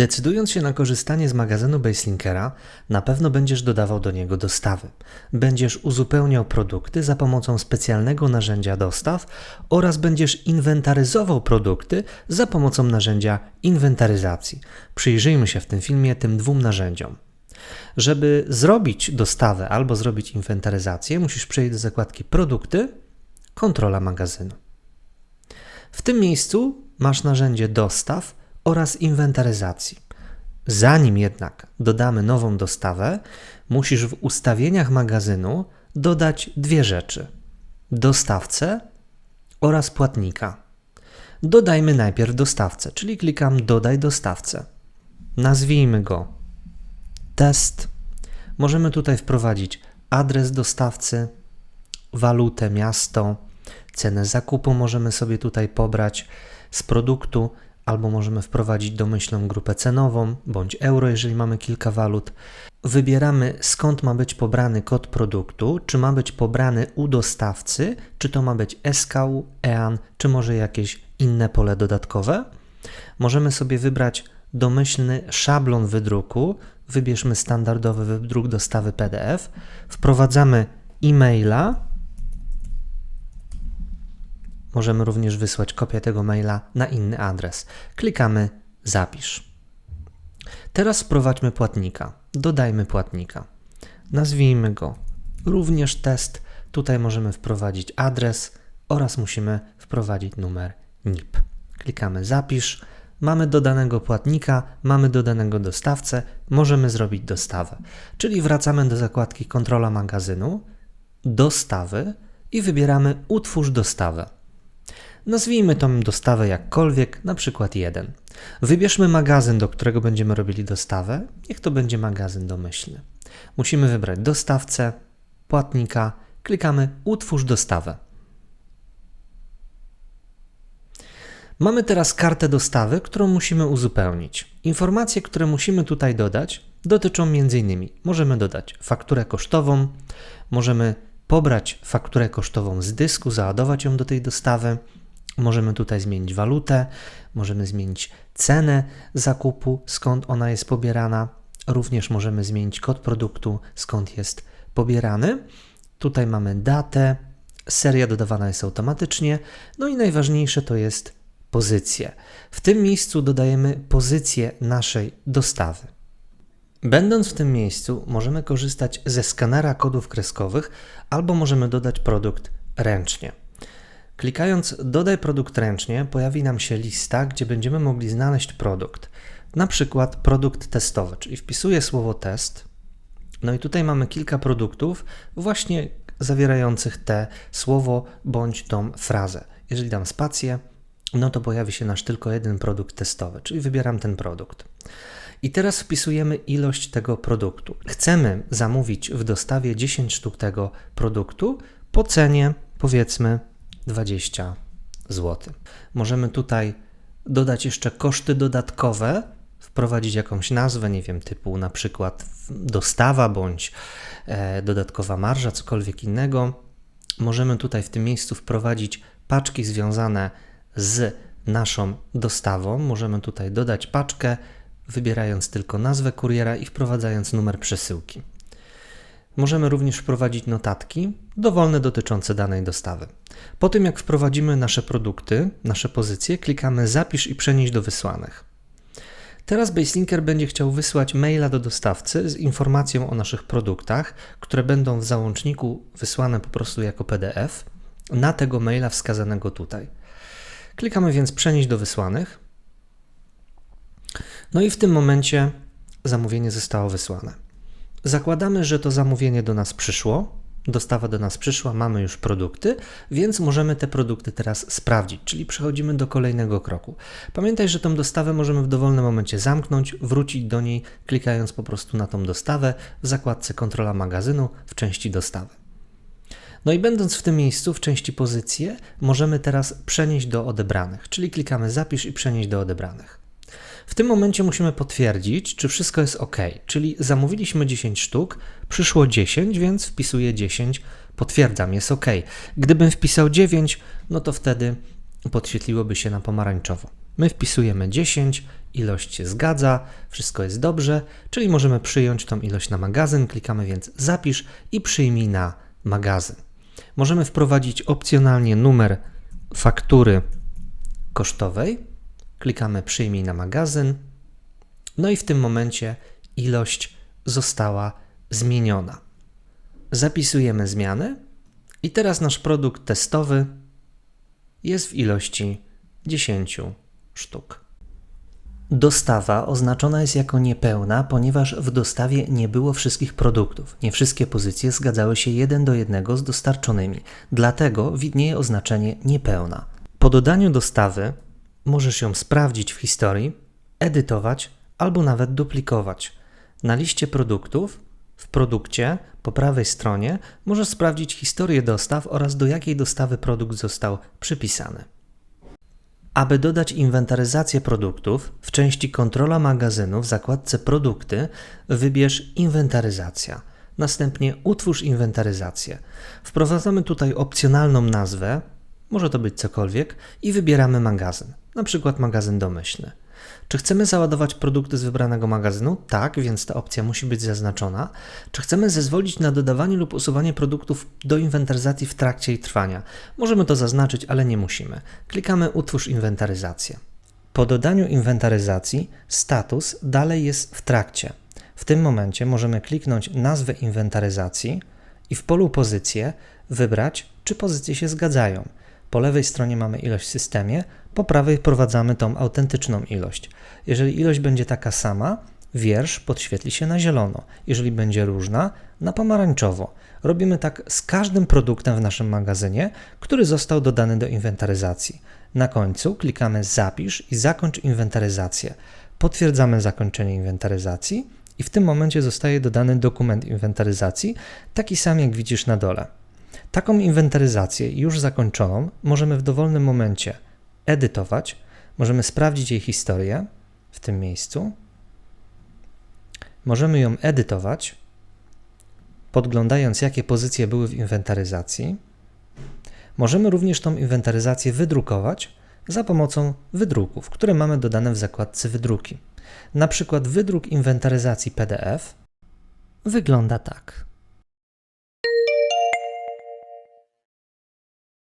Decydując się na korzystanie z magazynu Baselinkera, na pewno będziesz dodawał do niego dostawy. Będziesz uzupełniał produkty za pomocą specjalnego narzędzia dostaw oraz będziesz inwentaryzował produkty za pomocą narzędzia inwentaryzacji. Przyjrzyjmy się w tym filmie tym dwóm narzędziom. Żeby zrobić dostawę albo zrobić inwentaryzację, musisz przejść do zakładki Produkty, Kontrola magazynu. W tym miejscu masz narzędzie dostaw oraz inwentaryzacji. Zanim jednak dodamy nową dostawę, musisz w ustawieniach magazynu dodać dwie rzeczy: dostawcę oraz płatnika. Dodajmy najpierw dostawcę, czyli klikam Dodaj dostawcę. Nazwijmy go test. Możemy tutaj wprowadzić adres dostawcy, walutę, miasto, cenę zakupu możemy sobie tutaj pobrać z produktu, albo możemy wprowadzić domyślną grupę cenową, bądź euro, jeżeli mamy kilka walut. Wybieramy skąd ma być pobrany kod produktu, czy ma być pobrany u dostawcy, czy to ma być SKU, EAN, czy może jakieś inne pole dodatkowe. Możemy sobie wybrać domyślny szablon wydruku, wybierzmy standardowy wydruk dostawy PDF, wprowadzamy e-maila, Możemy również wysłać kopię tego maila na inny adres. Klikamy Zapisz. Teraz wprowadźmy płatnika. Dodajmy płatnika. Nazwijmy go również test. Tutaj możemy wprowadzić adres oraz musimy wprowadzić numer NIP. Klikamy Zapisz. Mamy dodanego płatnika, mamy dodanego dostawcę, możemy zrobić dostawę. Czyli wracamy do zakładki Kontrola magazynu, Dostawy i wybieramy Utwórz dostawę. Nazwijmy tą dostawę jakkolwiek, na przykład 1. Wybierzmy magazyn, do którego będziemy robili dostawę. Niech to będzie magazyn domyślny. Musimy wybrać dostawcę, płatnika, klikamy Utwórz dostawę. Mamy teraz kartę dostawy, którą musimy uzupełnić. Informacje, które musimy tutaj dodać, dotyczą m.in. możemy dodać fakturę kosztową, możemy pobrać fakturę kosztową z dysku, załadować ją do tej dostawy, Możemy tutaj zmienić walutę, możemy zmienić cenę zakupu, skąd ona jest pobierana. Również możemy zmienić kod produktu, skąd jest pobierany. Tutaj mamy datę, seria dodawana jest automatycznie. No i najważniejsze to jest pozycję. W tym miejscu dodajemy pozycję naszej dostawy. Będąc w tym miejscu, możemy korzystać ze skanera kodów kreskowych albo możemy dodać produkt ręcznie. Klikając Dodaj produkt ręcznie, pojawi nam się lista, gdzie będziemy mogli znaleźć produkt. Na przykład produkt testowy, czyli wpisuję słowo test. No i tutaj mamy kilka produktów, właśnie zawierających te słowo bądź tą frazę. Jeżeli dam spację, no to pojawi się nasz tylko jeden produkt testowy, czyli wybieram ten produkt. I teraz wpisujemy ilość tego produktu. Chcemy zamówić w dostawie 10 sztuk tego produktu po cenie powiedzmy 20 zł. Możemy tutaj dodać jeszcze koszty dodatkowe, wprowadzić jakąś nazwę, nie wiem, typu na przykład dostawa bądź e, dodatkowa marża, cokolwiek innego. Możemy tutaj w tym miejscu wprowadzić paczki związane z naszą dostawą. Możemy tutaj dodać paczkę, wybierając tylko nazwę kuriera i wprowadzając numer przesyłki. Możemy również wprowadzić notatki dowolne dotyczące danej dostawy. Po tym jak wprowadzimy nasze produkty, nasze pozycje, klikamy Zapisz i przenieść do wysłanych. Teraz Baselinker będzie chciał wysłać maila do dostawcy z informacją o naszych produktach, które będą w załączniku wysłane po prostu jako PDF na tego maila wskazanego tutaj. Klikamy więc Przenieść do wysłanych. No i w tym momencie zamówienie zostało wysłane. Zakładamy, że to zamówienie do nas przyszło, dostawa do nas przyszła, mamy już produkty, więc możemy te produkty teraz sprawdzić, czyli przechodzimy do kolejnego kroku. Pamiętaj, że tą dostawę możemy w dowolnym momencie zamknąć, wrócić do niej, klikając po prostu na tą dostawę w zakładce Kontrola magazynu w części dostawy. No i będąc w tym miejscu, w części pozycje, możemy teraz przenieść do odebranych, czyli klikamy Zapisz i przenieść do odebranych. W tym momencie musimy potwierdzić, czy wszystko jest ok. Czyli zamówiliśmy 10 sztuk, przyszło 10, więc wpisuję 10, potwierdzam, jest ok. Gdybym wpisał 9, no to wtedy podświetliłoby się na pomarańczowo. My wpisujemy 10, ilość się zgadza, wszystko jest dobrze, czyli możemy przyjąć tą ilość na magazyn. Klikamy więc zapisz i przyjmij na magazyn. Możemy wprowadzić opcjonalnie numer faktury kosztowej. Klikamy przyjmij na magazyn. No i w tym momencie ilość została zmieniona. Zapisujemy zmiany i teraz nasz produkt testowy jest w ilości 10 sztuk. Dostawa oznaczona jest jako niepełna, ponieważ w dostawie nie było wszystkich produktów. Nie wszystkie pozycje zgadzały się jeden do jednego z dostarczonymi, dlatego widnieje oznaczenie niepełna. Po dodaniu dostawy możesz ją sprawdzić w historii, edytować albo nawet duplikować. Na liście produktów w produkcie po prawej stronie możesz sprawdzić historię dostaw oraz do jakiej dostawy produkt został przypisany. Aby dodać inwentaryzację produktów, w części Kontrola magazynu w zakładce Produkty wybierz Inwentaryzacja. Następnie utwórz inwentaryzację. Wprowadzamy tutaj opcjonalną nazwę, może to być cokolwiek, i wybieramy magazyn, na przykład magazyn domyślny. Czy chcemy załadować produkty z wybranego magazynu? Tak, więc ta opcja musi być zaznaczona. Czy chcemy zezwolić na dodawanie lub usuwanie produktów do inwentaryzacji w trakcie ich trwania? Możemy to zaznaczyć, ale nie musimy. Klikamy Utwórz inwentaryzację. Po dodaniu inwentaryzacji status dalej jest w trakcie. W tym momencie możemy kliknąć nazwę inwentaryzacji i w polu pozycje wybrać, czy pozycje się zgadzają. Po lewej stronie mamy ilość w systemie, po prawej wprowadzamy tą autentyczną ilość. Jeżeli ilość będzie taka sama, wiersz podświetli się na zielono. Jeżeli będzie różna, na pomarańczowo. Robimy tak z każdym produktem w naszym magazynie, który został dodany do inwentaryzacji. Na końcu klikamy Zapisz i zakończ inwentaryzację. Potwierdzamy zakończenie inwentaryzacji i w tym momencie zostaje dodany dokument inwentaryzacji, taki sam jak widzisz na dole. Taką inwentaryzację już zakończoną możemy w dowolnym momencie edytować, możemy sprawdzić jej historię w tym miejscu. Możemy ją edytować, podglądając jakie pozycje były w inwentaryzacji. Możemy również tą inwentaryzację wydrukować za pomocą wydruków, które mamy dodane w zakładce wydruki. Na przykład wydruk inwentaryzacji PDF wygląda tak.